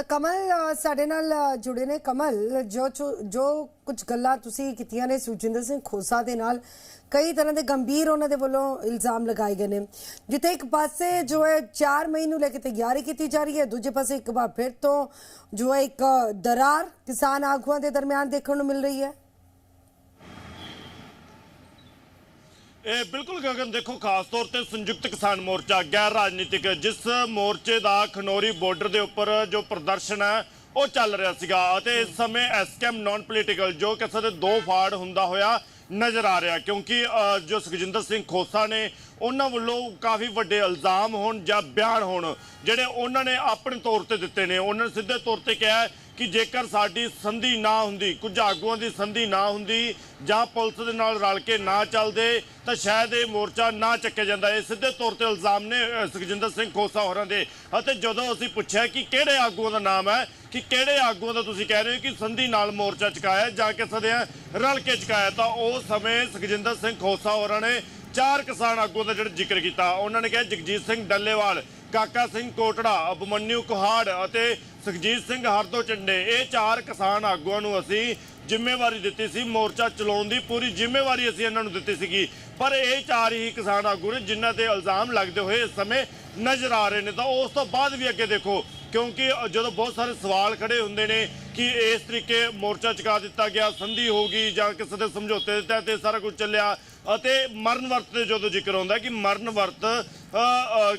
ਤਾਂ ਕਮਲ ਸਾਡੇ ਨਾਲ ਜੁੜੇ ਨੇ ਕਮਲ। ਜੋ ਜੋ- ਜੋ ਕੁਝ ਗੱਲਾਂ ਤੁਸੀਂ ਕੀਤੀਆਂ ਨੇ ਸੁਖਜਿੰਦਰ ਸਿੰਘ ਖੋਸਾ ਦੇ ਨਾਲ, ਕਈ ਤਰ੍ਹਾਂ ਦੇ ਗੰਭੀਰ ਉਹਨਾਂ ਦੇ ਵੱਲੋਂ ਇਲਜ਼ਾਮ ਲਗਾਏ ਗਏ ਨੇ। ਜਿੱਥੇ ਇੱਕ ਪਾਸੇ ਜੋ ਹੈ 4 ਮਈ ਨੂੰ ਲੈ ਕੇ ਤਿਆਰੀ ਕੀਤੀ ਜਾ ਰਹੀ ਹੈ, ਦੂਜੇ ਪਾਸੇ ਇੱਕ ਵਾਰ ਫਿਰ ਤੋਂ ਜੋ ਹੈ, ਇੱਕ ਦਰਾਰ ਕਿਸਾਨ ਆਗੂਆਂ ਦੇ ਦਰਮਿਆਨ ਦੇਖਣ ਨੂੰ ਮਿਲ ਰਹੀ ਹੈ। ਇਹ ਬਿਲਕੁਲ ਗਗਨ ਦੇਖੋ, ਖਾਸ ਤੌਰ ਤੇ ਸੰਯੁਕਤ ਕਿਸਾਨ ਮੋਰਚਾ ਗੈਰ ਰਾਜਨੀਤਿਕ, ਜਿਸ ਮੋਰਚੇ ਦਾ ਖਨੌਰੀ ਬਾਰਡਰ ਦੇ ਉੱਪਰ ਜੋ ਪ੍ਰਦਰਸ਼ਨ ਹੈ, ਉਹ ਚੱਲ ਰਿਹਾ ਸੀਗਾ ਅਤੇ ਇਸ ਸਮੇਂ ਐਸਕੇਐਮ ਨਾਨ ਪੋਲੀਟੀਕਲ ਜੋ ਕਿਸੇ ਦੇ ਦੋ ਫਾੜ ਹੁੰਦਾ ਹੋਇਆ ਨਜ਼ਰ ਆ ਰਿਹਾ, ਕਿਉਂਕਿ ਜੋ ਸੁਖਜਿੰਦਰ ਸਿੰਘ ਖੋਸਾ ਨੇ, ਉਹਨਾਂ ਵੱਲੋਂ ਕਾਫੀ ਵੱਡੇ ਇਲਜ਼ਾਮ ਹੋਣ ਜਾਂ ਬਿਆਨ ਹੋਣ, ਜਿਹੜੇ ਉਹਨਾਂ ਨੇ ਆਪਣੇ ਤੌਰ ਤੇ ਦਿੱਤੇ ਨੇ। ਉਹਨਾਂ ਨੇ ਸਿੱਧੇ ਤੌਰ ਤੇ ਕਿਹਾ ਕਿ ਜੇਕਰ ਸਾਡੀ ਸੰਧੀ ਨਾ ਹੁੰਦੀ, ਕੁਝ ਆਗੂਆਂ ਦੀ ਸੰਧੀ ਨਾ ਹੁੰਦੀ ਜਾਂ ਪੁਲਿਸ ਦੇ ਨਾਲ ਰਲ ਕੇ ਨਾ ਚੱਲਦੇ, ਤਾਂ ਸ਼ਾਇਦ ਇਹ ਮੋਰਚਾ ਨਾ ਚੱਕਿਆ ਜਾਂਦਾ। ਇਹ ਸਿੱਧੇ ਤੌਰ ਤੇ ਇਲਜ਼ਾਮ ਨੇ ਸੁਖਜਿੰਦਰ ਸਿੰਘ ਖੋਸਾ ਹੋਰਾਂ ਦੇ। ਅਤੇ ਜਦੋਂ ਅਸੀਂ ਪੁੱਛਿਆ ਕਿ ਕਿਹੜੇ ਆਗੂਆਂ ਦਾ ਨਾਮ ਹੈ, ਕਿ ਕਿਹੜੇ ਆਗੂਆਂ ਦਾ ਤੁਸੀਂ ਕਹਿ ਰਹੇ ਹੋ ਕਿ ਸੰਧੀ ਨਾਲ ਮੋਰਚਾ ਚੁਕਾਇਆ, ਜਾਂ ਕਿਸੇ ਦੇ ਰਲ ਕੇ ਚੁਕਾਇਆ, ਤਾਂ ਉਸ ਸਮੇਂ ਸੁਖਜਿੰਦਰ ਸਿੰਘ ਖੋਸਾ ਹੋਰਾਂ ਨੇ ਚਾਰ ਕਿਸਾਨ ਆਗੂਆਂ ਦਾ ਜਿਹੜਾ ਜ਼ਿਕਰ ਕੀਤਾ। ਉਹਨਾਂ ਨੇ ਕਿਹਾ, ਜਗਜੀਤ ਸਿੰਘ ਡੱਲੇਵਾਲ, ਕਾਕਾ ਸਿੰਘ ਕੋਟੜਾ ਅਬਮਨਿਊ ਕੁਹਾੜ ਅਤੇ ਸੁਖਜੀਤ ਸਿੰਘ ਹਰਦੋ ਚੰਡੇ ਇਹ ਚਾਰ ਕਿਸਾਨ ਆਗੂਆਂ ਨੂੰ ਅਸੀਂ ਜ਼ਿੰਮੇਵਾਰੀ ਦਿੱਤੀ ਸੀ, ਮੋਰਚਾ ਚਲਾਉਣ ਦੀ ਪੂਰੀ ਜ਼ਿੰਮੇਵਾਰੀ ਅਸੀਂ ਇਹਨਾਂ ਨੂੰ ਦਿੱਤੀ ਸੀਗੀ। ਪਰ ਇਹ ਚਾਰ ਹੀ ਕਿਸਾਨ ਆਗੂ ਨੇ ਜਿਨ੍ਹਾਂ ਤੇ ਇਲਜ਼ਾਮ ਲੱਗਦੇ ਹੋਏ ਇਸ ਸਮੇਂ ਨਜ਼ਰ ਆ ਰਹੇ ਨੇ। ਤਾਂ ਉਸ ਤੋਂ ਬਾਅਦ ਵੀ ਅੱਗੇ ਦੇਖੋ, ਕਿਉਂਕਿ ਜਦੋਂ ਬਹੁਤ ਸਾਰੇ ਸਵਾਲ ਖੜੇ ਹੁੰਦੇ ਨੇ ਕਿ ਇਸ ਤਰੀਕੇ ਮੋਰਚਾ ਚੁਕਾ ਦਿੱਤਾ ਗਿਆ, ਸੰਧੀ ਹੋ ਗਈ ਜਾਂ ਕਿਸੇ ਦੇ ਸਮਝੌਤੇ ਦੇ ਤਹਿਤ ਇਹ ਸਾਰਾ ਕੁਝ ਚੱਲਿਆ ਅਤੇ ਮਰਨ ਵਰਤ ਤੇ ਜਦੋਂ ਜ਼ਿਕਰ ਆਉਂਦਾ ਕਿ ਮਰਨ ਵਰਤ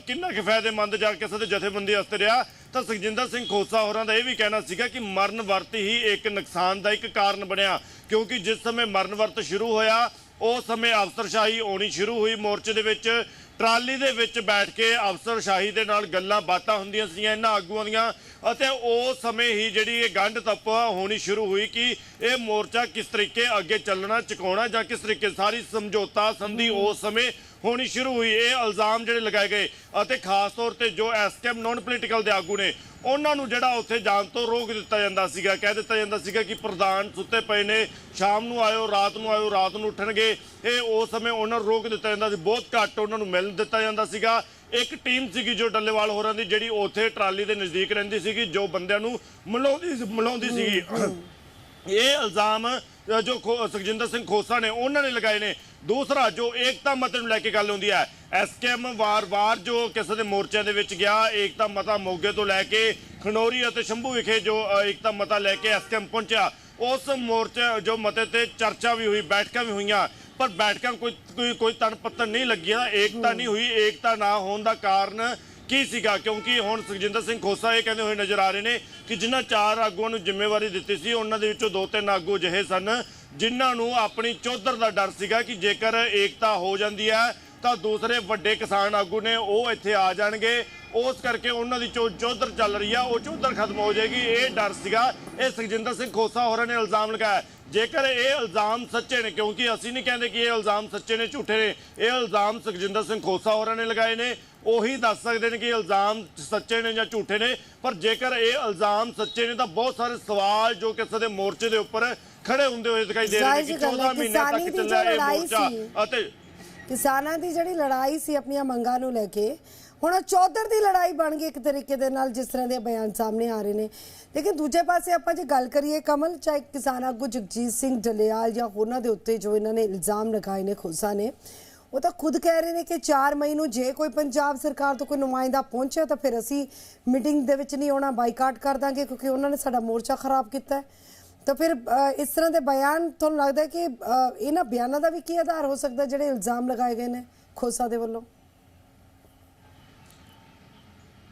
ਕਿੰਨਾ ਕੁ ਫਾਇਦੇਮੰਦ ਜਾਂ ਕਿਸੇ ਦੇ ਜਥੇਬੰਦੀ ਵਾਸਤੇ ਰਿਹਾ ਤਾਂ ਸੁਖਜਿੰਦਰ ਸਿੰਘ ਖੋਸਾ ਹੋਰਾਂ ਦਾ ਇਹ ਵੀ ਕਹਿਣਾ ਸੀਗਾ ਕਿ ਮਰਨ ਵਰਤ ਹੀ ਇੱਕ ਨੁਕਸਾਨਦਾਇਕ ਕਾਰਨ ਬਣਿਆ, ਕਿਉਂਕਿ ਜਿਸ ਸਮੇਂ ਮਰਨ ਵਰਤ ਸ਼ੁਰੂ ਹੋਇਆ ਉਸ ਸਮੇਂ ਅਫਸਰਸ਼ਾਹੀ ਆਉਣੀ ਸ਼ੁਰੂ ਹੋਈ ਮੋਰਚੇ ਦੇ ਵਿੱਚ। ਟਰਾਲੀ ਦੇ ਵਿੱਚ ਬੈਠ ਕੇ ਅਫਸਰਸ਼ਾਹੀ ਦੇ ਨਾਲ ਗੱਲਾਂ ਬਾਤਾਂ ਹੁੰਦੀਆਂ ਸੀਗੀਆਂ ਇਹਨਾਂ ਆਗੂਆਂ ਦੀਆਂ, ਅਤੇ ਉਸ ਸਮੇਂ ਹੀ ਜਿਹੜੀ ਇਹ ਗੰਢ ਤੱਪ ਹੋਣੀ ਸ਼ੁਰੂ ਹੋਈ ਕਿ ਇਹ ਮੋਰਚਾ ਕਿਸ ਤਰੀਕੇ ਅੱਗੇ ਚੱਲਣਾ, ਚੁਕਾਉਣਾ ਜਾਂ ਕਿਸ ਤਰੀਕੇ ਸਾਰੀ ਸਮਝੌਤਾ ਸੰਧੀ ਉਸ ਸਮੇਂ ਹੋਣੀ ਸ਼ੁਰੂ ਹੋਈ। ਇਹ ਇਲਜ਼ਾਮ ਜਿਹੜੇ ਲਗਾਏ ਗਏ ਅਤੇ ਖਾਸ ਤੌਰ ਤੇ ਜੋ ਐਸਕੇਐਮ ਨਾਨ ਪੋਲੀਟੀਕਲ ਦੇ ਆਗੂ ਨੇ ਉਹਨਾਂ ਨੂੰ ਜਿਹੜਾ ਉੱਥੇ ਜਾਣ ਤੋਂ ਰੋਕ ਦਿੱਤਾ ਜਾਂਦਾ ਸੀਗਾ ਕਹਿ ਦਿੱਤਾ ਜਾਂਦਾ ਸੀਗਾ ਕਿ ਪ੍ਰਧਾਨ ਸੁੱਤੇ ਪਏ ਨੇ ਸ਼ਾਮ ਨੂੰ ਆਇਓ ਰਾਤ ਨੂੰ ਆਇਓ ਰਾਤ ਨੂੰ ਉੱਠਣਗੇ। ਇਹ ਉਸ ਸਮੇਂ ਉਹਨਾਂ ਨੂੰ ਰੋਕ ਦਿੱਤਾ ਜਾਂਦਾ ਸੀ। ਬਹੁਤ ਘੱਟ ਉਹਨਾਂ ਨੂੰ ਮਿਲਣ ਦਿੱਤਾ ਜਾਂਦਾ ਸੀਗਾ। ਇੱਕ ਟੀਮ ਸੀਗੀ ਜੋ ਡੱਲੇਵਾਲ ਹੋਰਾਂ ਦੀ ਜਿਹੜੀ ਉੱਥੇ ਟਰਾਲੀ ਦੇ ਨਜ਼ਦੀਕ ਰਹਿੰਦੀ ਸੀਗੀ ਜੋ ਬੰਦਿਆਂ ਨੂੰ ਮਿਲਾਉਂਦੀ ਮਿਲਾਉਂਦੀ ਸੀਗੀ। ਇਹ ਇਲਜ਼ਾਮ ਜੋ ਖੋ- ਸੁਖਜਿੰਦਰ ਸਿੰਘ ਖੋਸਾ ਨੇ, ਉਹਨਾਂ ਨੇ ਲਗਾਏ ਨੇ ਦੂਸਰਾ ਜੋ ਏਕਤਾ ਮਤ ਨੂੰ ਲੈ ਕੇ ਗੱਲ ਹੁੰਦੀ ਹੈ। ਐਸਕੇਐਮ ਵਾਰ-ਵਾਰ ਜੋ ਕਿਸੇ ਦੇ ਮੋਰਚਿਆਂ ਦੇ ਵਿੱਚ ਗਿਆ, ਏਕਤਾ ਮਤਾ ਮੋਗੇ ਤੋਂ ਲੈ ਕੇ ਖਨੌਰੀ ਅਤੇ ਸ਼ੰਭੂ ਵਿਖੇ ਜੋ ਏਕਤਾ ਮਤਾ ਲੈ ਕੇ ਐਸਕੇਐਮ ਪਹੁੰਚਿਆ। ਉਸ ਮੋਰਚੇ ਜੋ ਮਤੇ ਤੇ ਚਰਚਾ ਵੀ ਹੋਈ, ਬੈਠਕਾਂ ਵੀ ਹੋਈਆਂ, ਪਰ ਬੈਠਕਾਂ ਕੋਈ ਕੋਈ ਕੋਈ ਤਣ ਪੱਤਨ ਨਹੀਂ ਲੱਗਿਆ। ਏਕਤਾ ਨਹੀਂ ਹੋਈ, ਏਕਤਾ ਨਾ ਹੋਣ ਦਾ ਕਾਰਨ ਕੀ ਸੀਗਾ? ਕਿਉਂਕਿ ਹੁਣ ਸੁਖਜਿੰਦਰ ਸਿੰਘ ਖੋਸਾ ਇਹ ਕਹਿੰਦੇ ਹੋਏ ਨਜ਼ਰ ਆ ਰਹੇ ਨੇ ਕਿ ਜਿਨ੍ਹਾਂ ਚਾਰ ਆਗੂਆਂ ਨੂੰ ਜ਼ਿੰਮੇਵਾਰੀ ਦਿੱਤੀ ਸੀ, ਉਹਨਾਂ ਦੇ ਵਿੱਚੋਂ ਦੋ ਤਿੰਨ ਆਗੂ ਜਿਹੇ ਸਨ ਜਿਨ੍ਹਾਂ ਨੂੰ ਆਪਣੀ ਚੌਧਰ ਦਾ ਡਰ ਸੀਗਾ ਕਿ ਜੇਕਰ ਏਕਤਾ ਹੋ ਜਾਂਦੀ ਹੈ ਤਾਂ ਦੂਸਰੇ ਵੱਡੇ ਕਿਸਾਨ ਆਗੂ ਨੇ ਉਹ ਇੱਥੇ ਆ ਜਾਣਗੇ। ਉਸ ਕਰਕੇ ਉਹਨਾਂ ਦੀ ਜੋ ਚੌਧਰ ਚੱਲ ਰਹੀ ਆ, ਉਹ ਚੌਧਰ ਖਤਮ ਹੋ ਜਾਏਗੀ। ਇਹ ਡਰ ਸੀਗਾ, ਇਹ ਸੁਖਜਿੰਦਰ ਸਿੰਘ ਖੋਸਾ ਹੋਰਾਂ ਨੇ ਇਲਜ਼ਾਮ ਲਗਾਇਆ। ਜੇਕਰ ਇਹ ਇਲਜ਼ਾਮ ਸੱਚੇ ਨੇ, ਕਿਉਂਕਿ ਅਸੀਂ ਨਹੀਂ ਕਹਿੰਦੇ ਕਿ ਇਹ ਇਲਜ਼ਾਮ ਸੱਚੇ ਨੇ, ਝੂਠੇ ਨੇ, ਇਹ ਇਲਜ਼ਾਮ ਸੁਖਜਿੰਦਰ ਸਿੰਘ ਖੋਸਾ ਹੋਰਾਂ ਨੇ ਲਗਾਏ ਨੇ। ਉਹੀ ਦੱਸ ਸਕਦੇ ਨੇ ਕਿ ਇਲਜ਼ਾਮ ਸੱਚੇ ਨੇ ਜਾਂ ਝੂਠੇ ਨੇ ਪਰ ਜੇਕਰ ਇਹ ਇਲਜ਼ਾਮ ਸੱਚੇ ਨੇ ਤਾਂ ਬਹੁਤ ਸਾਰੇ ਸਵਾਲ ਜੋ ਕਿਸੇ ਦੇ ਮੋਰਚੇ ਦੇ ਉੱਪਰ ਖੜੇ ਹੁੰਦੇ ਹੋਏ ਦਿਖਾਈ ਦੇ ਰਹੇ ਨੇ ਕਿ ਜੀ ਗੱਲ ਹੈ, 14 ਮਹੀਨਿਆਂ ਤੱਕ ਚੱਲਿਆ ਇਹ ਮੋਰਚਾ। ਅਤੇ ਕਿਸਾਨਾਂ ਦੀ ਜਿਹੜੀ ਲੜਾਈ ਸੀ ਆਪਣੀਆਂ ਮੰਗਾਂ ਨੂੰ ਲੈ ਕੇ ਹੁਣ ਚੌਧਰ ਦੀ ਲੜਾਈ ਬਣ ਗਈ ਇੱਕ ਤਰੀਕੇ ਦੇ ਨਾਲ ਜਿਸ ਤਰ੍ਹਾਂ ਦੇ ਬਿਆਨ ਸਾਹਮਣੇ ਆ ਰਹੇ ਨੇ ਲੇਕਿਨ ਦੂਜੇ ਪਾਸੇ ਆਪਾਂ ਜੇ ਗੱਲ ਕਰੀਏ ਕਮਲ ਚਾਹੇ ਕਿਸਾਨ ਆਗੂ ਜਗਜੀਤ ਸਿੰਘ ਡਲਿਆਲ ਜਾਂ ਹੋਰਨਾਂ ਦੇ ਉੱਤੇ ਜੋ ਇਹਨਾਂ ਨੇ ਇਲਜ਼ਾਮ ਲਗਾਏ ਨੇ ਖੋਸਾ ਨੇ ਉਹ ਤਾਂ ਖੁਦ ਕਹਿ ਰਹੇ ਨੇ ਕਿ 4 ਮਈ ਨੂੰ ਜੇ ਕੋਈ ਪੰਜਾਬ ਸਰਕਾਰ ਤੋਂ ਕੋਈ ਨੁਮਾਇੰਦਾ ਪਹੁੰਚਿਆ ਤਾਂ ਫਿਰ ਅਸੀਂ ਮੀਟਿੰਗ ਦੇ ਵਿੱਚ ਨਹੀਂ ਆਉਣਾ, ਬਾਈਕਾਟ ਕਰ ਦਾਂਗੇ ਕਿਉਂਕਿ ਉਹਨਾਂ ਨੇ ਸਾਡਾ ਮੋਰਚਾ ਖਰਾਬ ਕੀਤਾ ਹੈ। ਤਾਂ ਫਿਰ ਇਸ ਤਰ੍ਹਾਂ ਦੇ ਬਿਆਨ ਤੁਹਾਨੂੰ ਲੱਗਦਾ ਕਿ ਇਹਨਾਂ ਬਿਆਨਾਂ ਦਾ ਵੀ ਕੀ ਆਧਾਰ ਹੋ ਸਕਦਾ ਜਿਹੜੇ ਇਲਜ਼ਾਮ ਲਗਾਏ ਗਏ ਨੇ ਖੋਸਾ ਦੇ ਵੱਲੋਂ?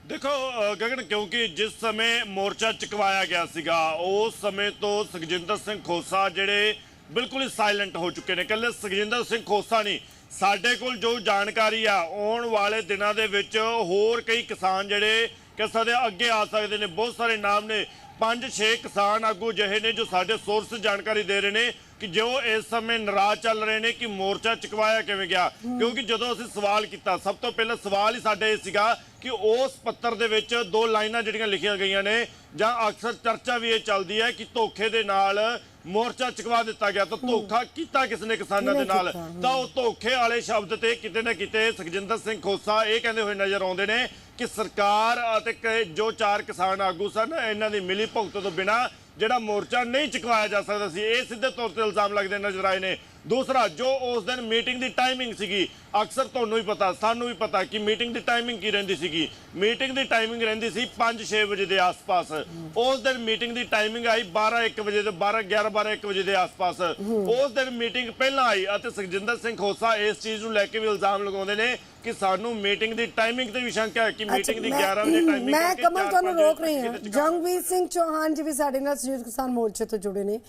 ਦੇਖੋ ਗਗਨ, ਕਿਉਂਕਿ ਜਿਸ ਸਮੇਂ ਮੋਰਚਾ ਚੁਕਵਾਇਆ ਗਿਆ ਸੀਗਾ, ਉਸ ਸਮੇਂ ਤੋਂ ਸੁਖਜਿੰਦਰ ਸਿੰਘ ਖੋਸਾ ਜਿਹੜੇ ਬਿਲਕੁਲ ਹੀ ਸਾਇਲੈਂਟ ਹੋ ਚੁੱਕੇ ਨੇ। ਕੱਲੇ ਸੁਖਜਿੰਦਰ ਸਿੰਘ ਖੋਸਾ ਨਹੀਂ ਸਾਡੇ ਕੋਲ ਜੋ ਜਾਣਕਾਰੀ ਆ ਆਉਣ ਵਾਲੇ ਦਿਨਾਂ ਦੇ ਵਿੱਚ ਹੋਰ ਕਈ ਕਿਸਾਨ ਜਿਹੜੇ ਕਿਸੇ ਦੇ ਅੱਗੇ ਆ ਸਕਦੇ ਨੇ। ਬਹੁਤ ਸਾਰੇ ਨਾਮ ਨੇ। ਪੰਜ ਛੇ ਕਿਸਾਨ ਆਗੂ ਜਿਹੇ ਨੇ ਜੋ ਸਾਡੇ ਸੋਰਸ ਜਾਣਕਾਰੀ ਦੇ ਰਹੇ ਨੇ ਕਿ ਜੋ ਇਸ ਸਮੇਂ ਨਾਰਾਜ਼ ਚੱਲ ਰਹੇ ਨੇ ਕਿ ਮੋਰਚਾ ਚੁਕਵਾਇਆ ਕਿਵੇਂ ਗਿਆ। ਕਿਉਂਕਿ ਜਦੋਂ ਅਸੀਂ ਸਵਾਲ ਕੀਤਾ ਸਭ ਤੋਂ ਪਹਿਲਾਂ ਸਵਾਲ ਹੀ ਸਾਡੇ ਇਹ ਸੀਗਾ ਕਿ ਉਸ ਪੱਤਰ ਦੇ ਵਿੱਚ ਦੋ ਲਾਈਨਾਂ ਜਿਹੜੀਆਂ ਲਿਖੀਆਂ ਗਈਆਂ ਨੇ ਜਾਂ ਅਕਸਰ ਚਰਚਾ ਵੀ ਇਹ ਚੱਲਦੀ ਹੈ ਕਿ ਧੋਖੇ ਦੇ ਨਾਲ ਮੋਰਚਾ ਚੁਕਵਾ ਦਿੱਤਾ ਗਿਆ ਤਾਂ ਧੋਖਾ ਕੀਤਾ ਕਿਸ ਨੇ ਕਿਸਾਨਾਂ ਦੇ ਨਾਲ। ਤਾਂ ਉਹ ਧੋਖੇ ਵਾਲੇ ਸ਼ਬਦ ਤੇ ਕਿਤੇ ਨਾ ਕਿਤੇ ਸੁਖਜਿੰਦਰ ਸਿੰਘ ਖੋਸਾ ਇਹ ਕਹਿੰਦੇ ਹੋਏ ਨਜ਼ਰ ਆਉਂਦੇ ਨੇ ਕਿ ਸਰਕਾਰ ਅਤੇ ਜੋ ਚਾਰ ਕਿਸਾਨ ਆਗੂ ਸਨ ਇਹਨਾਂ ਦੀ ਮਿਲੀ ਭੁਗਤ ਤੋਂ ਬਿਨਾ ਜਿਹੜਾ ਮੋਰਚਾ ਨਹੀਂ ਚੁਕਵਾਇਆ ਜਾ ਸਕਦਾ ਸੀ ਇਹ ਸਿੱਧੇ ਤੌਰ ਤੇ ਇਲਜ਼ਾਮ ਲੱਗਦੇ ਨਜ਼ਰ ਆਏ ਨੇ ਦੂਸਰਾ ਜੋ ਉਸ ਦਿਨ ਮੀਟਿੰਗ ਦੀ ਟਾਈਮਿੰਗ ਸੀਗੀ ਅਕਸਰ ਤੁਹਾਨੂੰ ਵੀ ਪਤਾ ਸਾਨੂੰ ਵੀ ਪਤਾ ਕਿ ਮੀਟਿੰਗ ਦੀ ਟਾਈਮਿੰਗ ਕੀ ਰਹਿੰਦੀ ਸੀਗੀ। ਮੀਟਿੰਗ ਦੀ ਟਾਈਮਿੰਗ ਰਹਿੰਦੀ ਸੀ 5-6 ਵਜੇ ਦੇ ਆਸ-ਪਾਸ। ਉਸ ਦਿਨ ਮੀਟਿੰਗ ਦੀ ਟਾਈਮਿੰਗ ਆਈ 12-1 ਵਜੇ ਦੇ 12 11 12 1 ਵਜੇ ਦੇ ਆਸ-ਪਾਸ। ਉਸ ਦਿਨ ਮੀਟਿੰਗ ਪਹਿਲਾਂ ਆਈ ਅਤੇ ਸੁਖਜਿੰਦਰ ਸਿੰਘ ਖੋਸਾ ਇਸ ਚੀਜ਼ ਨੂੰ ਲੈ ਕੇ ਵੀ ਇਲਜ਼ਾਮ ਲਗਾਉਂਦੇ ਨੇ ਕਿ ਸਾਨੂੰ ਮੀਟਿੰਗ ਦੀ ਟਾਈਮਿੰਗ ਤੇ ਵੀ ਸ਼ੰਕਾ ਹੈ ਕਿ ਮੀਟਿੰਗ ਦੀ ਮੈਂ- 11 ਵਜੇ ਟਾਈਮਿੰਗ ਮੈਂ ਕਮਲ ਤੁਹਾਨੂੰ ਰੋਕ ਰਹੀ ਹਾਂ। ਜੰਗਵੀਰ ਸਿੰਘ ਚੌਹਾਨ ਜੀ ਵੀ ਸਾਡੇ ਨਾਲ ਸੰਯੁਕਤ ਕਿਸਾਨ ਮੋਰਚੇ ਤੋਂ ਜੁੜੇ ਨੇ।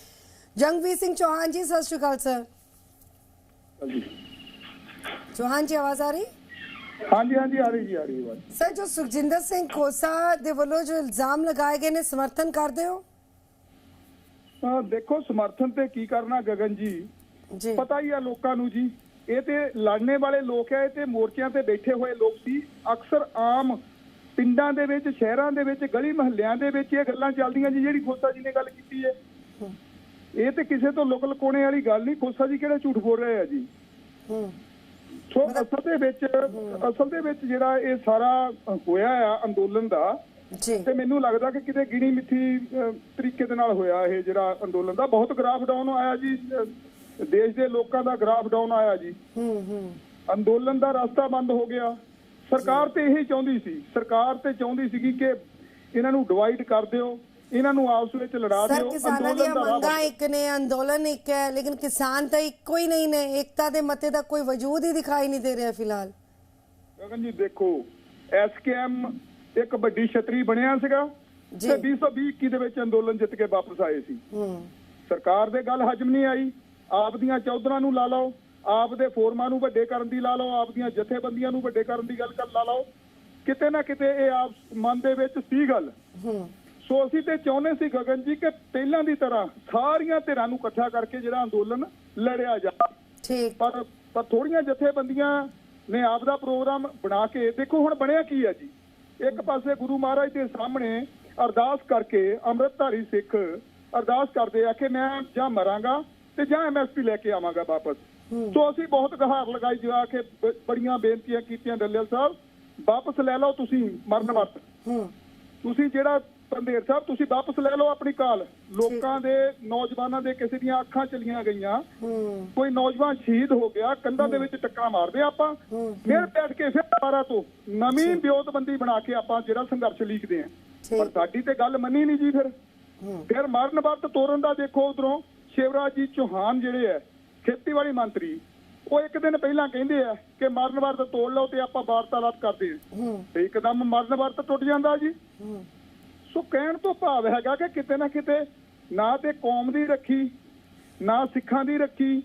ਜੰਗਵੀਰ ਸਿੰਘ ਚੌਹਾਨ ਜੀ ਸਤਿ ਸ਼੍ਰੀ ਅਕਾਲ ਸਰ। ਚੌਹਾਨ ਜੀ ਆਵਾਜ਼ ਆ ਰਹੀ? ਹਾਂਜੀ ਹਾਂਜੀ ਆ ਰਹੀ ਜੀ ਆ ਰਹੀ ਆਵਾਜ਼। ਸਰ ਜੋ ਸੁਖਜਿੰਦਰ ਸਿੰਘ ਖੋਸਾ ਦੇ ਵੱਲੋਂ ਜੋ ਇਲਜ਼ਾਮ ਲਗਾਏ ਗਏ ਨੇ ਸਮਰਥਨ ਕਰਦੇ ਹੋ? ਦੇਖੋ ਸਮਰਥਨ ਤੇ ਕੀ ਕਰਨਾ ਗਗਨ ਜੀ? ਜੀ। ਪਤਾ ਹੀ ਆ ਲੋਕਾਂ ਨੂੰ ਜੀ ਇਹ ਤੇ ਲੜਨੇ ਵਾਲੇ ਲੋਕ ਆ ਇਹ ਤੇ ਮੋਰਚਿਆਂ ਤੇ ਬੈਠੇ ਹੋਏ ਲੋਕ ਸੀ। ਅਕਸਰ ਆਮ ਪਿੰਡਾਂ ਦੇ ਵਿੱਚ ਸ਼ਹਿਰਾਂ ਦੇ ਵਿੱਚ ਗਲੀ ਮਹੱਲਿਆਂ ਦੇ ਵਿੱਚ ਇਹ ਗੱਲਾਂ ਚੱਲਦੀਆਂ ਜੀ ਜਿਹੜੀ ਖੋਸਾ ਜੀ ਨੇ ਗੱਲ ਕੀਤੀ ਹੈ। ਇਹ ਤੇ ਕਿਸੇ ਤੋਂ ਲੁਕ ਲੁਕਾਉਣੇ ਵਾਲੀ ਗੱਲ ਨਹੀਂ ਖੋਸਾ ਜੀ ਕਿਹੜਾ ਝੂਠ ਬੋਲ ਰਹੇ ਆ ਜੀ? ਹੂੰ। ਸੋ ਅਸਲ ਦੇ ਵਿੱਚ ਅਸਲ ਦੇ ਵਿੱਚ ਜਿਹੜਾ ਇਹ ਸਾਰਾ ਹੋਇਆ ਆ ਅੰਦੋਲਨ ਦਾ ਜੀ। ਤੇ ਮੈਨੂੰ ਲੱਗਦਾ ਕਿ ਕਿਤੇ ਗਿਣੀ ਮਿੱਥੀ ਤਰੀਕੇ ਦੇ ਨਾਲ ਹੋਇਆ ਇਹ ਜਿਹੜਾ ਅੰਦੋਲਨ ਦਾ। ਬਹੁਤ ਗ੍ਰਾਫ ਡਾਊਨ ਆਇਆ ਜੀ ਦੇਸ਼ ਦੇ ਲੋਕਾਂ ਦਾ ਗ੍ਰਾਫ ਡਾਊਨ ਆਇਆ ਜੀ। ਹੂੰ ਹੂੰ। ਅੰਦੋਲਨ ਦਾ ਰਸਤਾ ਬੰਦ ਹੋ ਗਿਆ। ਸਰਕਾਰ ਤੇ ਇਹੀ ਚਾਹੁੰਦੀ ਸੀ ਸਰਕਾਰ ਤੇ ਚਾਹੁੰਦੀ ਸੀਗੀ ਕਿ ਇਹਨਾਂ ਨੂੰ ਡਿਵਾਈਡ ਕਰ ਦਿਓ। ਇਹਨਾਂ ਨੂੰ ਆਪਸ ਵਿੱਚ ਲੜਾ ਸਰ ਦਿਓ ਕਿਸਾਨਾਂ ਦੀਆਂ ਮੰਗਾਂ ਇੱਕ ਨੇ ਅੰਦੋਲਨ ਇੱਕ ਹੈ ਲੇਕਿਨ ਕਿਸਾਨ ਤਾਂ ਇੱਕੋ ਹੀ ਨਹੀਂ ਨੇ ਏਕਤਾ ਦੇ ਮਤੇ ਦਾ ਕੋਈ ਵਜੂਦ ਹੀ ਦਿਖਾਈ ਨਹੀਂ ਦੇ ਰਿਹਾ ਫਿਲਹਾਲ। ਗਗਨ ਜੀ ਦੇਖੋ ਐਸਕੇਐਮ ਇੱਕ ਵੱਡੀ ਛਤਰੀ ਬਣਿਆ ਸੀਗਾ ਜੀ। ਤੇ 2020 21 ਦੇ ਵਿੱਚ ਅੰਦੋਲਨ ਜਿੱਤ ਕੇ ਵਾਪਸ ਆਏ ਸੀ। ਹੂੰ। ਸਰਕਾਰ ਦੇ ਗੱਲ ਹਜਮ ਨਹੀਂ ਆਈ। ਆਪ ਦੀਆਂ ਚੌਧਰਾਂ ਨੂੰ ਲਾ ਲਓ ਆਪ ਦੇ ਫੋਰਮਾਂ ਨੂੰ ਵੱਡੇ ਕਰਨ ਦੀ ਲਾ ਲਓ ਆਪ ਦੀਆਂ ਜਥੇਬੰਦੀਆਂ ਨੂੰ ਵੱਡੇ ਕਰਨ ਦੀ ਗੱਲ ਕਰ ਲਾ ਲਓ। ਕਿਤੇ ਨਾ ਕਿਤੇ ਇਹ ਆਪ ਮਨ ਦੇ ਵਿੱਚ ਸੀ ਗੱਲ। ਹੂੰ। ਸੋ ਅਸੀਂ ਤੇ ਚਾਹੁੰਦੇ ਸੀ ਗਗਨ ਜੀ ਕਿ ਪਹਿਲਾਂ ਦੀ ਤਰ੍ਹਾਂ ਸਾਰੀਆਂ ਧਿਰਾਂ ਨੂੰ ਇਕੱਠਾ ਕਰਕੇ ਜਿਹੜਾ ਅੰਦੋਲਨ ਲੜਿਆ ਜਾ ਠੀਕ। ਪਰ ਪਰ ਥੋੜੀਆਂ ਜਥੇਬੰਦੀਆਂ ਨੇ ਆਪ ਦਾ ਪ੍ਰੋਗਰਾਮ ਬਣਾ ਕੇ ਦੇਖੋ ਹੁਣ ਬਣਿਆ ਕੀ ਹੈ ਜੀ। ਇੱਕ ਪਾਸੇ ਗੁਰੂ ਮਹਾਰਾਜ ਦੇ ਸਾਹਮਣੇ ਅਰਦਾਸ ਕਰਕੇ ਅੰਮ੍ਰਿਤਧਾਰੀ ਸਿੱਖ ਅਰਦਾਸ ਕਰਦੇ ਆ ਕਿ ਮੈਂ ਜਾਂ ਮਰਾਂਗਾ ਤੇ ਜਾਂ ਐਮਐਸਪੀ ਲੈ ਕੇ ਆਵਾਂਗਾ ਵਾਪਸ। ਸੋ ਅਸੀਂ ਬਹੁਤ ਗਹਾਰ ਲਗਾਈ ਜਾ ਕੇ ਬੜੀਆਂ ਬੇਨਤੀਆਂ ਕੀਤੀਆਂ ਡੱਲੇਲ ਸਾਹਿਬ। ਵਾਪਸ ਲੈ ਲਓ ਤੁਸੀਂ ਮਰਨ ਵਰਤ ਹੂੰ। ਤੁਸੀਂ ਜਿਹੜਾ ਪੰਦੇਰ ਸਾਹਿਬ ਤੁਸੀਂ ਵਾਪਸ ਲੈ ਲਓ ਆਪਣੀ ਕਾਲ। ਲੋਕਾਂ ਦੇ ਨੌਜਵਾਨਾਂ ਦੇ ਕਿਸੇ ਦੀਆਂ ਅੱਖਾਂ ਚਲੀਆਂ ਗਈਆਂ। ਕੋਈ ਨੌਜਵਾਨ ਸ਼ਹੀਦ ਹੋ ਗਿਆ ਕੰਧਾਂ ਦੇ ਵਿੱਚ ਟੱਕਰਾਂ ਮਾਰਦੇ ਆਪਾਂ। ਫਿਰ ਬੈਠ ਕੇ ਫਿਰ ਦੁਬਾਰਾ ਤੋਂ ਨਵੀਂ ਵਿਉਂਤਬੰਦੀ ਬਣਾ ਕੇ ਆਪਾਂ ਜਿਹੜਾ ਸੰਘਰਸ਼ ਲੀਕਦੇ ਆਂ। ਪਰ ਸਾਡੀ ਤੇ ਗੱਲ ਮੰਨੀ ਨਹੀਂ ਜੀ ਫਿਰ। ਫਿਰ ਮਰਨ ਵਰਤ ਤੋਰਨ ਦਾ ਦੇਖੋ ਉਧਰੋਂ ਸ਼ਿਵਰਾਜ ਜੀ ਚੌਹਾਨ ਜਿਹੜੇ ਐ ਖੇਤੀਬਾੜੀ ਮੰਤਰੀ ਉਹ ਇੱਕ ਦਿਨ ਪਹਿਲਾਂ ਕਹਿੰਦੇ ਆ ਕਿ ਮਰਨ ਵਰਤ ਤੋੜ ਲਓ ਤੇ ਆਪਾਂ ਵਾਰਤਾਲਾਪ ਕਰਦੇ ਆਂ ਹੂੰ। ਤੇ ਇੱਕਦਮ ਮਰਨ ਵਰਤ ਟੁੱਟ ਜਾਂਦਾ ਜੀ। ਸੋ ਕਹਿਣ ਤੋਂ ਭਾਵ ਹੈਗਾ ਕਿ ਕਿਤੇ ਨਾ ਕਿਤੇ ਨਾ ਤੇ ਕੌਮ ਦੀ ਰੱਖੀ ਨਾ ਸਿੱਖਾਂ ਦੀ ਰੱਖੀ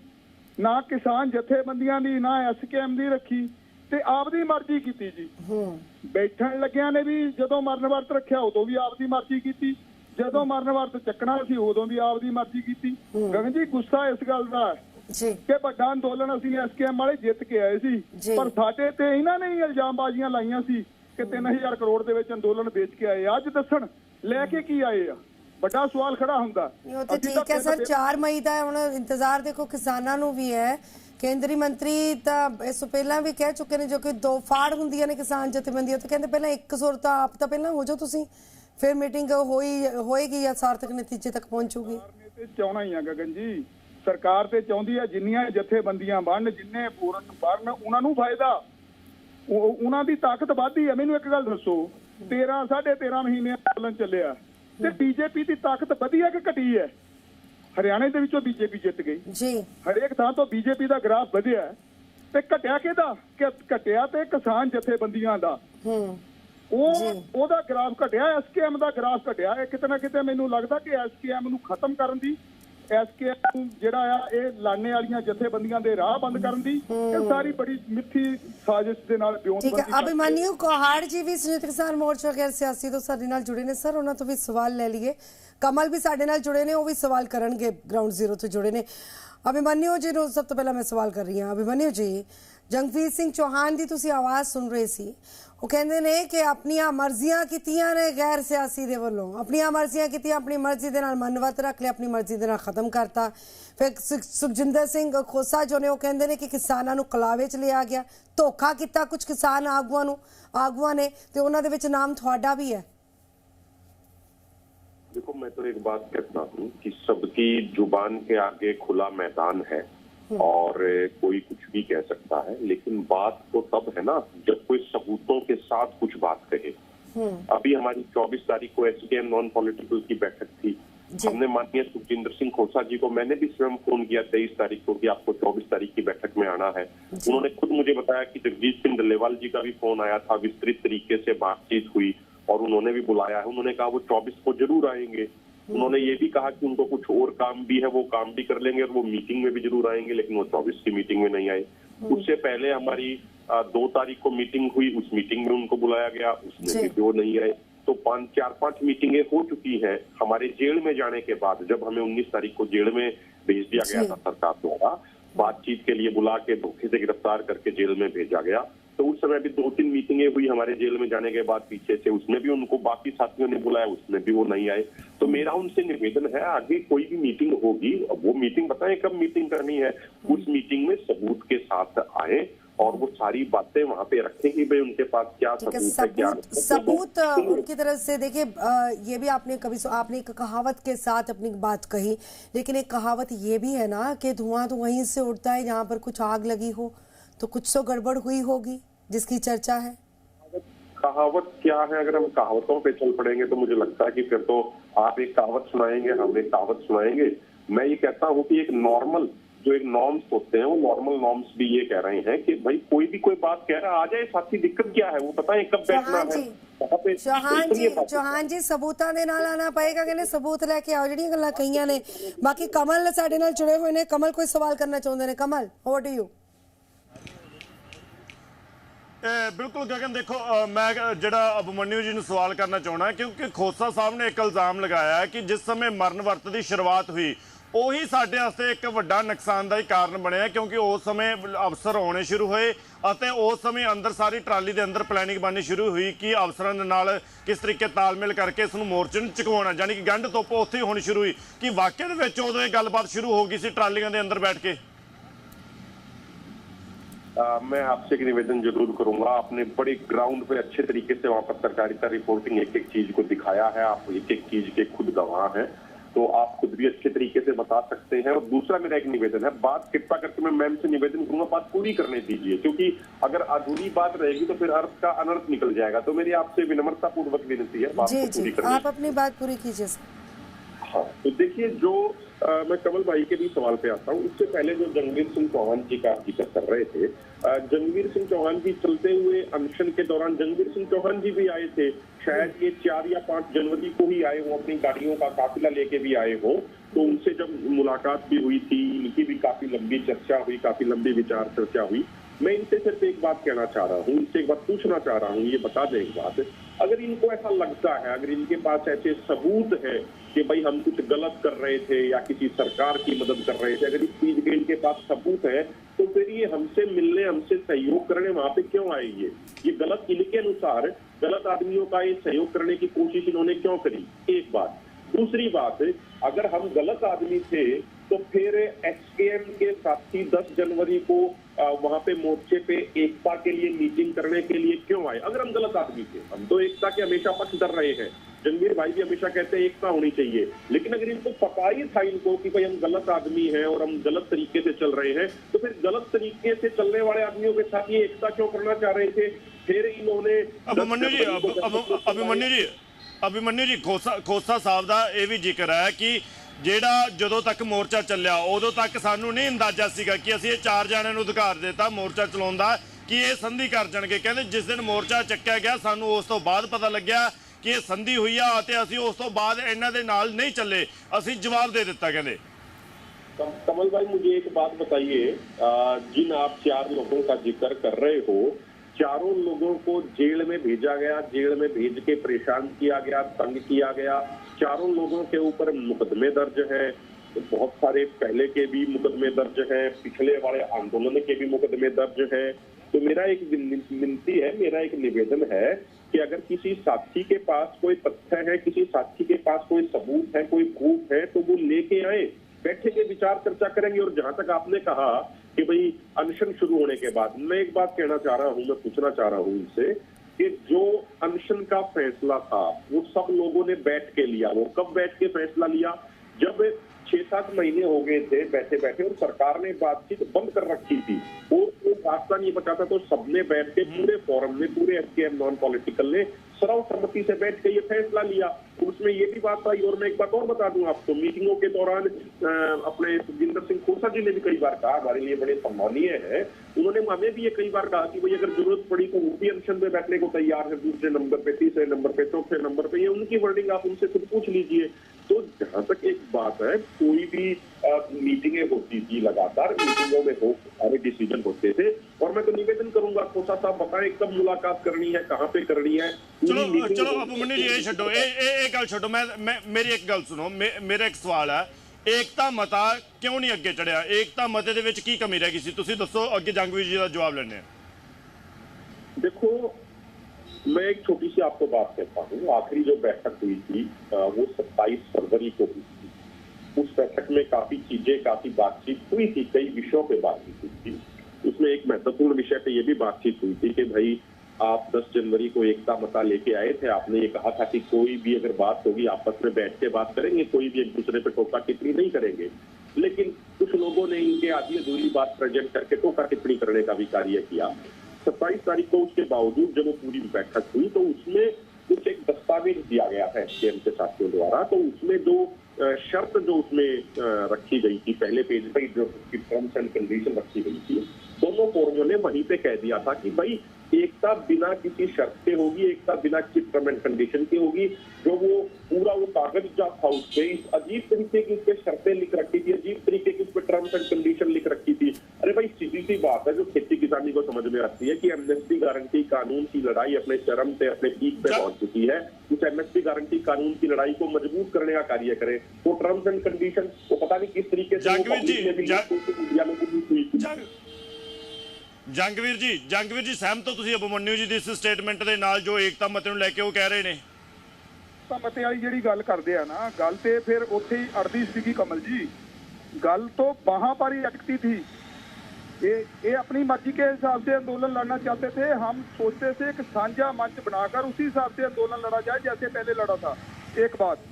ਨਾ ਕਿਸਾਨ ਜਥੇਬੰਦੀਆਂ ਦੀ ਨਾ ਐਸਕੇਐਮ ਦੀ ਰੱਖੀ ਤੇ ਆਪਦੀ ਮਰਜ਼ੀ ਕੀਤੀ ਜੀ। ਹੂੰ। ਬੈਠਣ ਲੱਗਿਆਂ ਨੇ ਵੀ ਜਦੋਂ ਮਰਨ ਵਰਤ ਰੱਖਿਆ ਉਦੋਂ ਵੀ ਆਪਦੀ ਮਰਜ਼ੀ ਕੀਤੀ ਜਦੋਂ ਮਰਨ ਵਰਤ ਚੱਕਣਾ ਸੀ ਉਦੋਂ ਵੀ ਆਪਦੀ ਮਰਜ਼ੀ ਕੀਤੀ। ਗਗਨ ਜੀ ਗੁੱਸਾ ਇਸ ਗੱਲ ਦਾ ਜੀ। ਕਿ ਵੱਡਾ ਅੰਦੋਲਨ ਅਸੀਂ ਐਸਕੇਐਮ ਵਾਲੇ ਜਿੱਤ ਕੇ ਆਏ ਸੀ। ਪਰ ਸਾਡੇ ਤੇ ਇਹਨਾਂ ਨੇ ਹੀ ਇਲਜ਼ਾਮਬਾਜ਼ੀਆਂ ਲਾਈਆਂ ਸੀ ਕਿ 3000 ਕਰੋੜ ਦੇ ਵਿੱਚ ਅੰਦੋਲਨ ਵੇਚ ਕੇ ਆਏ ਅੱਜ ਦੱਸਣ ਲੈ ਕੇ ਕੀ ਆਏ ਆ? ਵੱਡਾ ਸਵਾਲ ਖੜਾ ਹੁੰਦਾ। ਉਹ ਤੇ ਠੀਕ ਹੈ ਸਰ ਪਿੰਡ 4 ਮਈ ਦਾ ਹੁਣ ਇੰਤਜ਼ਾਰ ਦੇਖੋ ਕਿਸਾਨਾਂ ਨੂੰ ਵੀ ਹੈ। ਕੇਂਦਰੀ ਮੰਤਰੀ ਤਾਂ ਇਸ ਤੋਂ ਪਹਿਲਾਂ ਵੀ ਕਹਿ ਚੁੱਕੇ ਨੇ ਜੋ ਕਿ ਦੋ ਫਾੜ ਹੁੰਦੀਆਂ ਨੇ ਕਿਸਾਨ ਜਥੇਬੰਦੀਆਂ ਤਾਂ। ਕਹਿੰਦੇ ਪਹਿਲਾਂ ਇੱਕ ਸੁਰ ਤਾਂ ਆਪ ਤਾਂ ਪਹਿਲਾਂ ਹੋ ਜਾਓ ਤੁਸੀਂ। ਫਿਰ ਮੀਟਿੰਗ ਹੋਈ ਹੋਏਗੀ ਜਾਂ ਸਾਰਥਕ ਨਤੀਜੇ ਤੱਕ ਪਹੁੰਚੂਗੀ? ਤੇ ਚਾਹਣਾ ਹੀ ਆ ਗਗਨ ਜੀ। ਸਰਕਾਰ ਤੇ ਚਾਹੁੰਦੀ ਆ ਜਿੰਨੀਆਂ ਜਥੇਬੰਦੀਆਂ ਬਣਨ ਜਿੰਨੇ ਪੂਰਨ ਬਣਨ ਉਹਨਾਂ ਨੂੰ ਫਾਇਦਾ। ਉਹ- ਉਹਨਾਂ ਦੀ ਤਾਕਤ ਵੱਧਦੀ ਹੈ ਮੈਨੂੰ ਇੱਕ ਗੱਲ ਦੱਸੋ 13 13.5 ਮਹੀਨੇ ਅੰਦੋਲਨ ਚੱਲਿਆ। ਤੇ ਬੀਜੇਪੀ ਦੀ ਤਾਕਤ ਵਧੀ ਹੈ ਕਿ ਘਟੀ ਹੈ? ਹਰਿਆਣੇ ਦੇ ਵਿੱਚੋਂ ਬੀਜੇਪੀ ਜਿੱਤ ਗਈ। ਜੀ। ਹਰੇਕ ਥਾਂ ਤੋਂ ਬੀਜੇਪੀ ਦਾ ਗ੍ਰਾਫ ਵਧਿਆ ਹੈ। ਤੇ ਘਟਿਆ ਕਿਹਦਾ? ਕਿ ਘਟਿਆ ਤੇ ਕਿਸਾਨ ਜਥੇਬੰਦੀਆਂ ਦਾ। ਹੂੰ। ਉਹ ਉਹਦਾ ਗ੍ਰਾਫ ਘਟਿਆ ਐਸਕੇਐਮ ਦਾ ਗ੍ਰਾਫ ਘਟਿਆ। ਇਹ ਕਿਤੇ ਨਾ ਕਿਤੇ ਮੈਨੂੰ ਲੱਗਦਾ ਕਿ ਐਸਕੇਐਮ ਨੂੰ ਖਤਮ ਕਰਨ ਦੀ ਐਸਕੇਐਮ ਜਿਹੜਾ ਆ ਇਹ ਲਾਣੇ ਵਾਲੀਆਂ ਜਥੇਬੰਦੀਆਂ ਦੇ ਰਾਹ ਬੰਦ ਕਰਨ ਦੀ ਇਹ ਸਾਰੀ ਬੜੀ ਮਿੱਠੀ ਸਾਜ਼ਿਸ਼ ਦੇ ਨਾਲ ਠੀਕ ਬਿਉਂਤਬੰਦੀ ਹੈ। ਅਭਿਮਨਿਊ ਕੋਹਾੜ ਜੀ ਵੀ ਸੰਯੁਕਤ ਕਿਸਾਨ ਮੋਰਚਾ ਗੈਰ ਸਿਆਸੀ ਤੋਂ ਸਾਡੇ ਨਾਲ ਜੁੜੇ ਨੇ। ਸਰ ਉਹਨਾਂ ਤੋਂ ਵੀ ਸਵਾਲ ਲੈ ਲਈਏ। ਕਮਲ ਵੀ ਸਾਡੇ ਨਾਲ ਜੁੜੇ ਨੇ ਉਹ ਵੀ ਸਵਾਲ ਕਰਨਗੇ ਗਰਾਊਂਡ ਜ਼ੀਰੋ ਤੋਂ ਜੁੜੇ ਨੇ। ਅਭਿਮਨਿਊ ਜੀ ਨੂੰ ਸਭ ਤੋਂ ਪਹਿਲਾਂ ਮੈਂ ਸਵਾਲ ਕਰ ਰਹੀ ਹਾਂ। ਅਭਿਮਨਿਊ ਜੀ ਜੰਗਵੀਰ ਸਿੰਘ ਚੌਹਾਨ ਦੀ ਤੁਸੀਂ ਆਵਾਜ਼ ਸੁਣ ਰਹੇ ਸੀ ਉਹ ਕਹਿੰਦੇ ਨੇ ਕਿ ਆਪਣੀਆਂ ਮਰਜ਼ੀਆਂ ਕੀਤੀਆਂ ਨੇ ਗੈਰ ਸਿਆਸੀ ਦੇ ਵੱਲੋਂ ਆਪਣੀਆਂ ਮਰਜ਼ੀਆਂ ਕੀਤੀਆਂ ਆਪਣੀ ਮਰਜ਼ੀ ਦੇ ਨਾਲ ਮਨਵਤ ਰੱਖ ਲਿਆ ਆਪਣੀ ਮਰਜ਼ੀ ਦੇ ਨਾਲ ਖਤਮ ਕਰਤਾ ਫਿਰ ਸੁਖ- ਸੁਖਜਿੰਦਰ ਸਿੰਘ ਖੋਸਾ ਜੋ ਨੇ ਉਹ ਕਹਿੰਦੇ ਨੇ ਕਿ ਕਿਸਾਨਾਂ ਨੂੰ ਕਲਾਵੇ ਚ ਲਿਆ ਗਿਆ ਧੋਖਾ ਕੀਤਾ ਕੁਝ ਕਿਸਾਨ ਆਗੂਆਂ ਨੂੰ ਆਗੂਆਂ ਨੇ ਤੇ ਉਹਨਾਂ ਦੇ ਵਿੱਚ ਨਾਮ ਤੁਹਾਡਾ ਵੀ ਹੈ देखो मैं तो एक बात कहता हूँ कि सबकी जुबान के आगे खुला मैदान है और कोई कुछ भी कह सकता है लेकिन बात तो तब है ना जब कोई सबूतों के साथ कुछ बात कहे। अभी हमारी 24 तारीख को एसडीएम नॉन पॉलिटिकल की बैठक थी। हमने माननीय सुखजिंदर सिंह खोसा जी को मैंने भी स्वयं फ़ोन किया तेईस तारीख को कि आपको 24 तारीख की बैठक में आना है। उन्होंने खुद मुझे बताया कि जगजीत सिंह डल्लेवाल जी का भी फ़ोन आया था विस्तृत तरीके से बातचीत हुई और उन्होंने भी बुलाया है। उन्होंने कहा वो 24 को ज़रूर आएँगे। उन्होंने ये भी कहा कि उनको कुछ और काम भी है वो काम भी कर लेंगे और वो मीटिंग में भी ज़रूर आएँगे लेकिन वो चौबीस की मीटिंग में नहीं आए। उससे पहले हमारी दो तारीख को मीटिंग हुई उस मीटिंग में उनको बुलाया गया उसमें भी वो नहीं आए। तो पाँच चार पाँच मीटिंगें हो चुकी हैं हमारे जेल में जाने के बाद जब हमें 19 तारीख को जेल में भेज दिया गया था सरकार द्वारा बातचीत के लिए बुला के धोखे से गिरफ़्तार करके जेल में भेजा गया। तो उस समय भी दो तीन मीटिंगें हुई हमारे जेल में जाने के बाद पीछे से। उसमें भी उनको बाकी साथियों ने बुलाया उसमें भी वो नहीं आए। तो मेरा उनसे निवेदन है आगे कोई भी मीटिंग होगी वो मीटिंग बताएँ कब मीटिंग करनी है। उस मीटिंग में सबूत के साथ आए और वो सारी बातें वहाँ पे रखें कि भाई उनके पास क्या सबूत है क्या सबूत सबूत उनकी तरफ़ से देखिए ये भी आपने कभी आपने एक कहावत के साथ अपनी बात कही लेकिन एक कहावत ये भी है ना कि धुआँ तो वहीं से उड़ता है जहाँ पर कुछ आग लगी हो। तो कुछ तो गड़बड़ हुई होगी जिसकी चर्चा है कहावत क्या है अगर हम कहावतों पे चल पड़ेंगे तो मुझे लगता है कि फिर तो आप एक कहावत सुनाएंगे हम एक कहावत सुनाएंगे मैं ये कहता हूँ कि एक नॉर्मल जो एक नॉर्म्स होते हैं वो नॉर्मल नॉर्म्स भी ये कह रहे हैं कि भाई कोई भी कोई बात कह रहा है आ जाए साथी दिक्कत क्या है वो बताएं कब बैठना चौहान है जी कहाँ पे ਚੌਹਾਨ तो ਜੀ ये बात- ਚੌਹਾਨ ਜੀ ਸਬੂਤਾਂ ਦੇ ਨਾਲ ਆਣਾ ਪਏਗਾ ਕਹਿੰਦੇ ਸਬੂਤ ਲੈ ਕੇ ਆਓ ਜਿਹੜੀਆਂ ਗੱਲਾਂ ਕਹੀਆਂ ਨੇ ਬਾਕੀ ਕਮਲ ਸਾਡੇ ਨਾਲ ਜੁੜੇ ਹੋਏ ਨੇ ਕਮਲ ਕੋਈ ਸਵਾਲ ਕਰਨਾ ਚਾਹੁੰਦੇ ਨੇ ਕਮਲ ਓਵਰ ਟੂ ਯੂ ਇਹ ਬਿਲਕੁਲ ਗਗਨ, ਦੇਖੋ ਮੈਂ ਜਿਹੜਾ ਅਭਮਨਿਊ ਜੀ ਨੂੰ ਸਵਾਲ ਕਰਨਾ ਚਾਹਣਾ ਕਿਉਂਕਿ ਖੋਸਾ ਸਾਹਿਬ ਨੇ ਇੱਕ ਇਲਜ਼ਾਮ ਲਗਾਇਆ ਕਿ ਜਿਸ ਸਮੇਂ ਮਰਨ ਵਰਤ ਦੀ ਸ਼ੁਰੂਆਤ ਹੋਈ, ਉਹੀ ਸਾਡੇ ਵਾਸਤੇ ਇੱਕ ਵੱਡਾ ਨੁਕਸਾਨਦਾਇਕ ਕਾਰਨ ਬਣਿਆ, ਕਿਉਂਕਿ ਉਸ ਸਮੇਂ ਅਫਸਰ ਆਉਣੇ ਸ਼ੁਰੂ ਹੋਏ ਅਤੇ ਉਸ ਸਮੇਂ ਅੰਦਰ ਸਾਰੀ ਟਰਾਲੀ ਦੇ ਅੰਦਰ ਪਲੈਨਿੰਗ ਬਣਨੀ ਸ਼ੁਰੂ ਹੋਈ ਕਿ ਅਫਸਰਾਂ ਦੇ ਨਾਲ ਕਿਸ ਤਰੀਕੇ ਤਾਲਮੇਲ ਕਰਕੇ ਇਸ ਨੂੰ ਮੋਰਚੇ ਨੂੰ ਚੁਕਵਾਉਣਾ, ਯਾਨੀ ਕਿ ਗੰਢ ਤੋਪ ਉੱਥੇ ਹੀ ਹੋਣੀ ਸ਼ੁਰੂ ਹੋਈ, ਕਿ ਵਾਕਿਆ ਦੇ ਵਿੱਚ ਉਦੋਂ ਇਹ ਗੱਲਬਾਤ ਸ਼ੁਰੂ ਹੋ ਗਈ ਸੀ ਟਰਾਲੀਆਂ ਦੇ ਅੰਦਰ ਬੈਠ ਕੇ? आ, मैं आपसे एक निवेदन ज़रूर करूँगा। आपने बड़े ग्राउंड पे अच्छे तरीके से वहाँ पत्रकारिता रिपोर्टिंग एक एक चीज़ को दिखाया है। आप एक एक चीज़ के खुद गवाह हैं। तो आप खुद भी अच्छे तरीके से बता सकते हैं। और दूसरा मेरा एक निवेदन है बात कृपा करके मैं मैम से निवेदन करूँगा बात पूरी करने दीजिए। क्योंकि अगर अधूरी बात रहेगी तो फिर अर्थ का अनर्थ निकल जाएगा। तो मेरी आपसे विनम्रता पूर्वक विनती है बात पूरी आप अपनी बात पूरी कीजिए तो देखिए जो अ, मैं कमल भाई के भी सवाल पे आता हूँ उससे पहले जो जंगवीर सिंह चौहान जी का ज़िक्र कर रहे थे जंगवीर सिंह चौहान जी चलते हुए अनशन के दौरान जंगवीर सिंह चौहान जी भी आए थे। शायद ये चार या पाँच जनवरी को ही आए हो अपनी गाड़ियों का काफिला लेके भी आए हो। तो उनसे जब मुलाकात भी हुई थी इनकी भी काफ़ी लंबी चर्चा हुई काफ़ी लंबी विचार चर्चा हुई। मैं इनसे सिर्फ़ एक बात कहना चाह रहा हूँ इनसे एक बात पूछना चाह रहा हूँ ये बता दें एक बात। अगर इनको ऐसा लगता है अगर इनके पास ऐसे सबूत है कि भाई हम कुछ गलत कर रहे थे या किसी सरकार की मदद कर रहे थे, अगर इस चीज़ के इनके पास सबूत है तो फिर ये हमसे मिलने, हमसे सहयोग करने वहाँ पे क्यों आए ये ये गलत इनके अनुसार गलत आदमियों का ये सहयोग करने की कोशिश इन्होंने क्यों करी? एक बात। दूसरी बात, अगर हम गलत आदमी थे तो फिर एसकेएम के साथी 10 जनवरी को वहाँ पे मोर्चे पे एकता के लिए मीटिंग करने के लिए क्यों आए? अगर हम गलत आदमी थे हम तो एकता के हमेशा पक्ष डर रहे हैं। जंगीर भाई भी हमेशा कहते हैं एकता होनी चाहिए। लेकिन अगर इनको पता ही था इनको कि भाई हम गलत आदमी हैं और हम गलत तरीके से चल रहे हैं तो फिर गलत तरीके से चलने वाले आदमियों के साथ ये एकता क्यों करना चाह रहे थे? फिर इन्होंने अभिमन्यु जी अभिमन्यु जी अभिमन्यु जी खोसा खोसा साहब का यह भी ज़िक्र है कि ਜਿਹੜਾ ਜਦੋਂ ਤੱਕ ਮੋਰਚਾ ਚੱਲਿਆ ਉਦੋਂ ਤੱਕ ਸਾਨੂੰ ਨਹੀਂ ਅੰਦਾਜ਼ਾ ਸੀਗਾ ਕਿ ਅਸੀਂ ਇਹ ਚਾਰ ਜਣਿਆਂ ਨੂੰ ਅਧਿਕਾਰ ਦਿੱਤਾ ਮੋਰਚਾ ਚਲਾਉਣ ਦਾ ਕਿ ਇਹ ਸੰਧੀ ਕਰ ਜਾਣਗੇ ਕਹਿੰਦੇ ਜਿਸ ਦਿਨ ਮੋਰਚਾ ਚੱਕਿਆ ਗਿਆ ਸਾਨੂੰ ਉਸ ਤੋਂ ਬਾਅਦ ਪਤਾ ਲੱਗਿਆ ਕਿ ਇਹ ਸੰਧੀ ਹੋਈ ਆ ਅਤੇ ਅਸੀਂ ਉਸ ਤੋਂ ਬਾਅਦ ਇਹਨਾਂ ਦੇ ਨਾਲ ਨਹੀਂ ਚੱਲੇ ਅਸੀਂ ਜਵਾਬ ਦੇ ਦਿੱਤਾ ਕਹਿੰਦੇ कम- कमल भाई मुझे एक बात बताइए अ, जिन आप चार लोगों का जिक्र कर रहे हो चारों लोगों को जेल में भेजा गया जेल में भेज के परेशान किया गया तंग किया गया चारों लोगों के ऊपर मुकदमे दर्ज है। बहुत सारे पहले के भी मुकदमे दर्ज हैं, पिछले वाले आंदोलन के भी मुकदमे दर्ज हैं। तो मेरा एक विनती है, मेरा एक निवेदन है कि अगर किसी साथी के पास कोई तथ्य है, किसी साथी के पास कोई सबूत है, कोई प्रूफ है तो वो लेके आए, बैठे के विचार चर्चा करेंगे। और जहाँ तक आपने कहा कि भाई अनशन शुरू होने के बाद, मैं एक बात कहना चाह रहा हूँ, मैं पूछना चाह रहा हूँ इनसे कि जो अनशन का फैसला था वो सब लोगों ने बैठ के लिया। वो कब बैठ के फैसला लिया? जब छह सात महीने हो गए थे बैठे बैठे और सरकार ने बातचीत बंद कर रखी थी। और वो रास्ता नहीं बचा था तो सबने बैठ के पूरे फोरम में पूरे एफ़ नॉन पॉलिटिकल ने सर्वसम्मति से बैठ के ये फैसला लिया। उसमें ये भी बात आई और मैं एक बात और बता दूँ आपको। मीटिंगों के दौरान अपने सुखजिंदर सिंह खोसा जी ने भी कई बार कहा हमारे लिए बड़े सम्मानीय है। उन्होंने हमें भी ये कई बार कहा कि भाई अगर ज़रूरत पड़ी तो वो भी अनशन में बैठने को तैयार है दूसरे नंबर पे तीसरे नंबर पे चौथे नंबर पे ये उनकी वर्डिंग आप उनसे खुद पूछ लीजिए। तो जहाँ तक एक बात है कोई भी मीटिंगें होती थी लगातार मीटिंगों में हो सारे डिसीज़न होते थे। और मैं तो निवेदन करूँगा खोसा साहब बताएँ कब मुलाकात करनी है कहाँ पे करनी है? चलो चलो आप ए ए ए ਇਹ ਛੱਡੋ ਇਹ ਇਹ ਇਹ ਗੱਲ ਛੱਡੋ ਮੈਂ ਮੈਂ ਮੇਰੀ ਇੱਕ ਗੱਲ ਸੁਣੋ ਮੇ- ਮੇਰਾ ਇੱਕ ਸਵਾਲ ਹੈ ਏਕਤਾ ਮਤਾ ਕਿਉਂ ਨਹੀਂ ਅੱਗੇ ਚੜਿਆ ਏਕਤਾ ਮਤੇ ਦੇ ਵਿੱਚ ਕੀ ਕਮੀ ਰਹਿ ਗਈ ਸੀ ਤੁਸੀਂ ਦੱਸੋ ਅੱਗੇ ਜੰਗਵੀਰ ਜੀ ਦਾ ਜਵਾਬ ਲੈਣੇ देखो मैं एक छोटी सी आपको बात कहता हूँ आखिरी जो बैठक हुई थी अ, वो 27 फरवरी को हुई थी उस बैठक में काफी चीजें काफी बातचीत हुई थी कई विषयों पे बातचीत हुई थी उसमें एक महत्वपूर्ण विषय पे ये भी बातचीत हुई थी कि भाई आप 10 जनवरी को एकता मता लेके आए थे, आपने ये कहा था कि कोई भी अगर बात होगी, आपस में बैठ के बात करेंगे, कोई भी एक दूसरे पे टोका टिप्पणी नहीं करेंगे। लेकिन कुछ लोगों ने इनके आधी अधूरी बात प्रेजेंट करके टोका टिप्पणी करने का भी कार्य किया। सत्ताईस तारीख को उसके बावजूद जब वो पूरी बैठक हुई तो उसमें कुछ एक दस्तावेज़ दिया गया था एसकेएम के साथियों द्वारा। तो उसमें जो शर्त जो उसमें रखी गई थी, पहले पेज पर जो उसकी टर्म्स एंड कंडीशन रखी गई थी, दोनों फोरमों ने वहीं पे कह दिया था कि भाई एकता बिना किसी शर्त के होगी एकता बिना किसी टर्म एंड कंडीशन की होगी जो वो पूरा वो कागज़ जो था उस पे इस अजीब तरीके की उसके शर्तें लिख रखी थी अजीब तरीके की उसपे टर्म्स एंड कंडीशन लिख रखी थी अरे भाई सीधी सी बात है जो खेती किसानी को समझ में आती है कि एमएसपी गारंटी कानून की लड़ाई अपने चरम से अपने पीक पे पहुँच चुकी है उस एमएसपी गारंटी कानून की लड़ाई को मज़बूत करने का कार्य करे वो टर्म्स एंड कंडीशन वो पता नहीं किस तरीके से ਜੰਗਵੀਰ ਜੀ ਜੰਗਵੀਰ ਜੀ ਸਹਿਮਤ ਹੋ ਤੁਸੀਂ ਅਬੂ ਮੰਨੂ ਜੀ ਦੀ ਇਸ ਸਟੇਟਮੈਂਟ ਦੇ ਨਾਲ ਜੋ ਏਕਤਾ ਮਤੇ ਨੂੰ ਲੈ ਕੇ ਉਹ ਕਹਿ ਰਹੇ ਨੇ ਤਾਂ ਮਤੇ ਵਾਲੀ ਜਿਹੜੀ ਗੱਲ ਕਰਦੇ ਆ ਨਾ ਗੱਲ ਤੇ ਫਿਰ ਉੱਥੇ ਹੀ ਅੜਦੀ ਸੀਗੀ ਕਮਲ ਜੀ ਗੱਲ तो वहां पर ही अटकती थी ये ये अपनी मर्जी के हिसाब से आंदोलन लड़ना चाहते थे हम सोचते थे एक साझा मंच बनाकर उसी हिसाब से आंदोलन लड़ा जाए जैसे पहले लड़ा था एक बात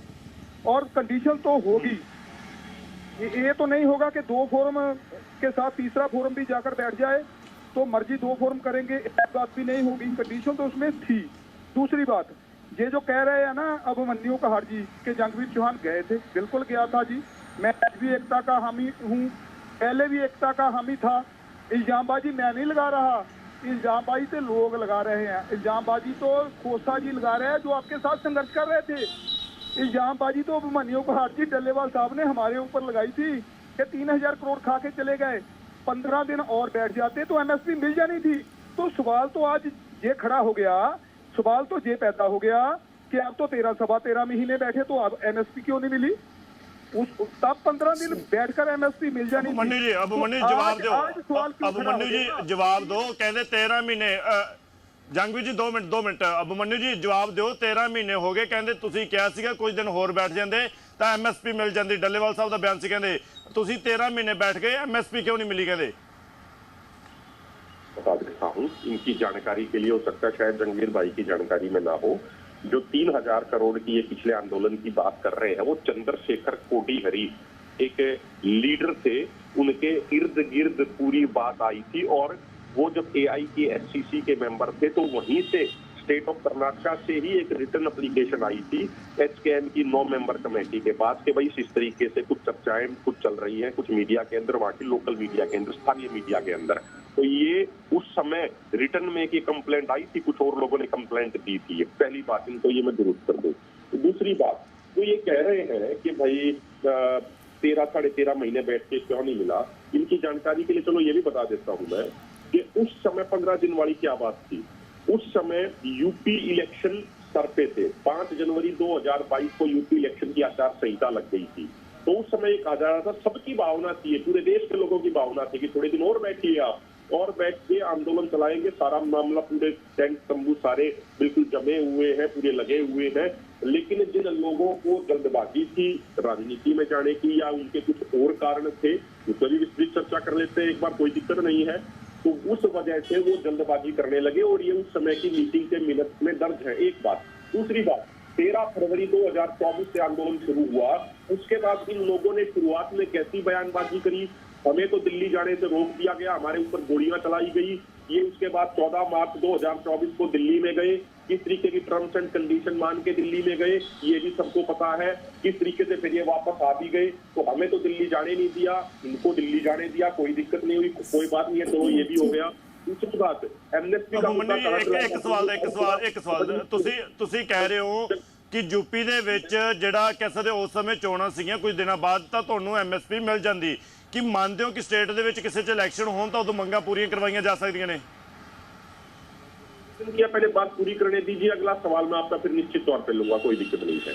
और कंडीशन तो होगी ये, ये तो नहीं होगा कि दो फोरम के साथ तीसरा फोरम भी जाकर बैठ जाए तो मर्ज़ी दो फॉर्म करेंगे बात भी नहीं होगी कंडीशन तो उसमें थी। दूसरी बात, ये जो कह रहे हैं ना अभिमन्यु कहार जी, कि जंगवीर चौहान गए थे, बिल्कुल गया था जी। मैं आज भी एकता का हामी हूँ, पहले भी एकता का हामी था। इल्जामबाजी मैं नहीं लगा रहा, इल्जामबाजी तो लोग लगा रहे हैं। इल्जामबाजी तो खोसा जी लगा रहे हैं, जो आपके साथ संघर्ष कर रहे थे। इल्जामबाजी तो अभिमन्यु कहार जी डल्लेवाल साहब ने हमारे ऊपर लगाई थी, कि तीन हज़ार करोड़ खा के चले गए। पंद्रह दिन और बैठ जाते तो एमएसपी मिल जानी थी तो सवाल तो आज ये खड़ा हो गया सवाल तो ये पैदा हो गया कि अब तो तेरह सवा तेरह महीने बैठे तो अब एमएसपी क्यों नहीं मिली उस उस- तब पंद्रह दिन बैठकर एमएसपी मिल जानी ਅਬੂ थी। ਮੰਨੂ ਜੀ ਅਬੂ तो ਮੰਨੂ ਜੀ ਜਵਾਬ आज- ਦਿਓ आज सवाल क्यों ਅਬੂ खड़ा ਮੰਨੂ हो ਜੀ गया? ਜਵਾਬ ਦਿਓ ਕਹਿੰਦੇ 13 ਮਹੀਨੇ ਅ, ਜੰਗਵੀਰ ਜੀ 2 ਮਿੰਟ 2 ਮਿੰਟ ਅਬੂ ਮੰਨੂ ਜੀ ਜਵਾਬ ਦਿਓ 13 ਮਹੀਨੇ ਹੋ ਗਏ ਕਹਿੰਦੇ ਤੁਸੀਂ ਕਿਹਾ ਸੀਗਾ ਕੁਝ ਦਿਨ ਹੋਰ ਬੈਠ ਜਾਂਦੇ ਤਾਂ ਐਮਐਸਪੀ ਮਿਲ ਜਾਂਦੀ ਡੱਲੇਵਾਲ ਸਾਹਿਬ ਦਾ ਬਿਆਨ ਸੀ ਕਹਿੰਦੇ ਤੁਸੀਂ 13 ਮਹੀਨੇ ਬੈਠ ਗਏ ਐਮਐਸਪੀ ਕਿਉਂ ਨਹੀਂ ਮਿਲੀ ਕਹਿੰਦੇ बता देता हूँ इनकी जानकारी के लिए हो सकता है शायद जंगवीर भाई की जानकारी में ना हो जो तीन हजार करोड़ की ये पिछले आंदोलन की बात कर रहे हैं वो चंद्रशेखर कोटी हरी एक लीडर थे उनके इर्द गिर्द पूरी बात आई थी और वो जब एआई के एससीसी के मेंबर थे तो वहीं से स्टेट ऑफ़ कर्नाटका से ही एक रिटर्न एप्लीकेशन आई थी एचकेएम की नौ मेंबर कमेटी के पास, कि भाई इस तरीके से कुछ चर्चाएँ कुछ चल रही हैं, कुछ मीडिया के अंदर वहाँ की लोकल मीडिया के अंदर, स्थानीय मीडिया के अंदर। तो ये उस समय रिटर्न में एक कंप्लेंट आई थी, कुछ और लोगों ने कंप्लेंट दी थी। पहली बात, इनको ये मैं दुरुस्त कर दूँ। तो दूसरी बात तो ये कह रहे हैं कि भाई तेरह, साढ़े तेरह महीने बैठ के क्यों नहीं मिला? इनकी जानकारी के लिए, चलो ये भी बता देता हूँ मैं, कि उस समय पंद्रह दिन वाली क्या बात थी? उस समय यूपी इलेक्शन सर पे थे। पाँच जनवरी 2022 को यूपी इलेक्शन की आचार संहिता लग गई थी। तो उस समय कहा जा रहा था, सबकी भावना थी पूरे देश के लोगों की भावना थी कि थोड़े दिन और बैठिए आप, और बैठ के आंदोलन चलाएँगे। सारा मामला पूरे टेंट तंबू सारे बिल्कुल जमे हुए हैं, पूरे लगे हुए हैं। लेकिन जिन लोगों को जल्दबाजी थी, राजनीति में जाने की या उनके कुछ और कारण थे, उस पर भी विस्तृत चर्चा कर लेते हैं। एक बार कोई दिक्कत नहीं है। तो उस वजह से वो जल्दबाजी करने लगे और ये उस समय की मीटिंग के मिनट में दर्ज है एक बात। दूसरी बात, तेरह फरवरी 2024 से आंदोलन शुरू हुआ। उसके बाद इन लोगों ने शुरुआत में कैसी बयानबाजी करी? हमें तो दिल्ली जाने से रोक दिया गया, हमारे ऊपर गोलियाँ चलाई गई। ये उसके बाद 14 मार्च 2024 को दिल्ली में गए। किस तरीके की टर्म्स एंड कंडीशन मान के दिल्ली में गए ये भी सबको पता है किस तरीके से फिर ये वापस आ भी गए तो हमें तो दिल्ली जाने नहीं दिया इनको दिल्ली जाने दिया कोई दिक्कत नहीं हुई कोई बात नहीं है चलो ये भी हो गया दूसरी बात एमनेस्टी का मुद्दा ਮੰਡੀ ਇੱਕ ਇੱਕ ਸਵਾਲ ਦਾ ਇੱਕ ਸਵਾਲ ਇੱਕ ਸਵਾਲ ਦਾ। ਤੁਸੀਂ ਤੁਸੀਂ ਕਹਿ ਰਹੇ ਹੋ ਕਿ ਯੂਪੀ ਦੇ ਵਿੱਚ ਜਿਹੜਾ ਕਹਿ ਸਕਦੇ ਹੋ ਉਸ ਸਮੇਂ ਚੋਣਾਂ ਸੀਗੀਆਂ ਕੁਝ ਦਿਨਾਂ ਬਾਅਦ ਤਾਂ ਤੁਹਾਨੂੰ ਐਮਐਸਪੀ ਮਿਲ ਜਾਂਦੀ ਕਿ ਮੰਨਦੇ ਹੋ ਕਿ ਸਟੇਟ ਦੇ ਵਿੱਚ ਕਿਸੇ 'ਚ ਇਲੈਕਸ਼ਨ ਹੋਣ ਤਾਂ ਉਦੋਂ ਮੰਗਾਂ ਪੂਰੀਆਂ ਕਰਵਾਈਆਂ ਜਾ ਸਕਦੀਆਂ ਨੇ किया पहले बात पूरी करने दीजिए अगला सवाल मैं आपका फिर निश्चित तौर पर लूँगा कोई दिक्कत नहीं है।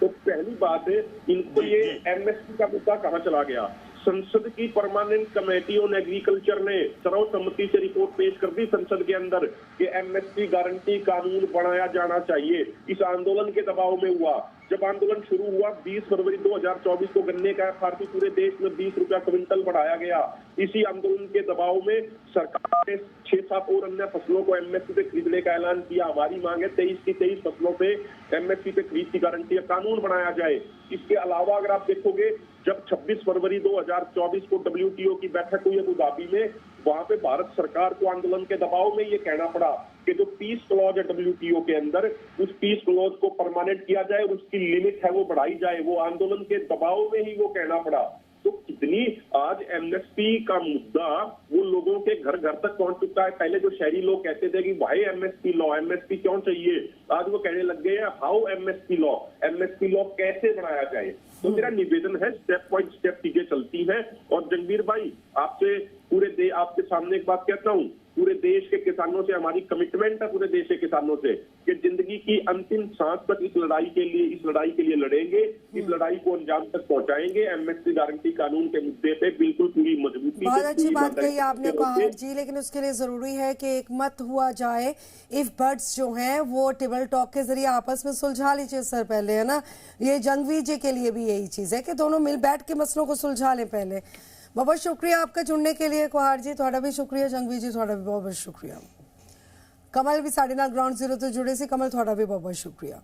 तो पहली बात है इनको ये एमएसपी का मुद्दा कहाँ चला गया? संसद की परमानेंट कमेटी ऑन एग्रीकल्चर ने सर्वसम्मति से रिपोर्ट पेश कर दी संसद के अंदर कि एमएसपी गारंटी कानून बनाया जाना चाहिए। इस आंदोलन के दबाव में हुआ। जब आंदोलन शुरू हुआ 20 फरवरी 2024 को गन्ने का एफआरपी पूरे देश में 20 रुपया क्विंटल बढ़ाया गया। इसी आंदोलन के दबाव में सरकार ने छह सात और अन्य फ़सलों को एमएसपी पे खरीदने का ऐलान किया। हमारी मांग है तेईस की तेईस फ़सलों पे एमएसपी पे खरीद की गारंटी का कानून बनाया जाए। इसके अलावा अगर आप देखोगे, जब 26 फरवरी 2024 को डब्ल्यूटीओ की बैठक हुई अबू धाबी में, वहाँ पे भारत सरकार को आंदोलन के दबाव में ये कहना पड़ा। कि जो पीस क्लॉज है डब्ल्यूटीओ के अंदर, उस पीस क्लॉज को परमानेंट किया जाए और उसकी लिमिट है, वो बढ़ाई जाए, वो आंदोलन के दबाव में ही वो कहना पड़ा। तो कितनी, आज एमएसपी का मुद्दा वो लोगों के घर घर तक पहुँच चुका है। पहले जो शहरी लोग कहते थे कि भाई एमएसपी लॉ एमएसपी क्यों चाहिए? आज वो कहने लग गए हैं how MSP law MSP law कैसे बनाया जाए? तो मेरा निवेदन है स्टेप बाय स्टेप चीज़ें चलती हैं। और जगबीर भाई, आपसे पूरे दे, आपके सामने एक बात कहता हूँ। किसानों से हमारी कमिटमेंट है पूरे देश के किसानों से कि ज़िंदगी की अंतिम सांस तक इस लड़ाई के लिए इस लड़ाई के लिए लड़ेंगे इस हम्म। लड़ाई को अंजाम तक पहुंचाएँगे। एमएससी गारंटी कानून के मुद्दे पे बिल्कुल पूरी मजबूती बहुत अच्छी बात कही आपने कहा जी लेकिन उसके लिए ज़रूरी है की एक मत हुआ जाए। इफ़ बर्ड्स जो है वो टेबल टॉक के ज़रिए आपस में सुलझा लीजिए सर पहले है ना? ये जंगवीजे के लिए भी यही चीज़ है की दोनों मिल बैठ के मसलों को सुलझा ले पहले। बहुत शुक्रिया आपका जुड़ने के लिए कुहार जी थोड़ा भी शुक्रिया जंगवी जी थोड़ा भी बहुत बहुत शुक्रिया। કમાલ વિસાડીના ગ્રાઉન્ડ ઝીરો તો જોડે છે. કમલ થોડા भी बहुत बहुत शुक्रिया